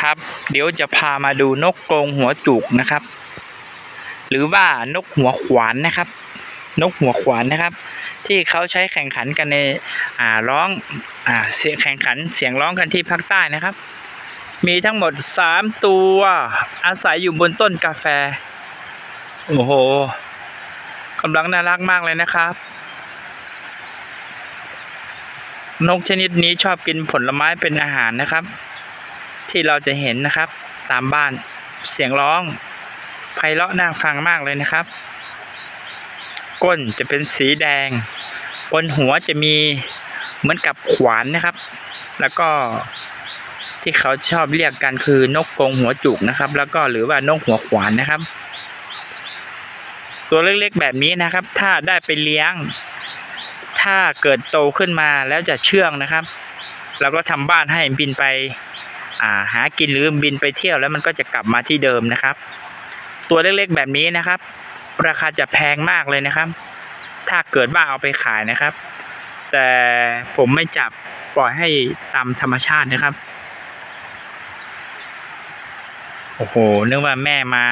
ครับ เดี๋ยวจะพามาดูนกกรงหัวจุกนะครับ หรือว่านกหัวขวานนะครับ นกหัวขวานนะครับ ที่เขาใช้แข่งขันกันในอ่าร้องอ่าเสียงแข่งขันเสียงร้องกันที่ภาคใต้นะครับ มีทั้งหมดสามตัวอาศัยอยู่บนต้นกาแฟโอ้โหกำลังน่ารักมากเลยนะครับนกชนิดนี้ชอบกินผลไม้เป็นอาหารนะครับ ที่เราจะเห็นนะครับ ตามบ้านเสียงร้องไพเราะน่าฟังมากเลยนะครับ ก้นจะเป็นสีแดง บนหัวจะมีเหมือนกับขวานนะครับ แล้วก็ที่เขาชอบเรียกกันคือนกกงหัวจุกนะครับ แล้วก็หรือว่านกหัวขวานนะครับ ตัวเล็กๆแบบนี้นะครับ ถ้าได้ไปเลี้ยง ถ้าเกิดโตขึ้นมาแล้วจะเชื่องนะครับ เราก็ทำบ้านให้บินไป หากินหรือบินไปเที่ยวแล้วมันก็จะกลับมาที่เดิมนะครับ ตัวเล็กๆแบบนี้นะครับ ราคาจะแพงมากเลยนะครับ ถ้าเกิดว่าเอาไปขายนะครับ แต่ผมไม่จับปล่อยให้ตามธรรมชาตินะครับ โอ้โหนึกว่าแม่มา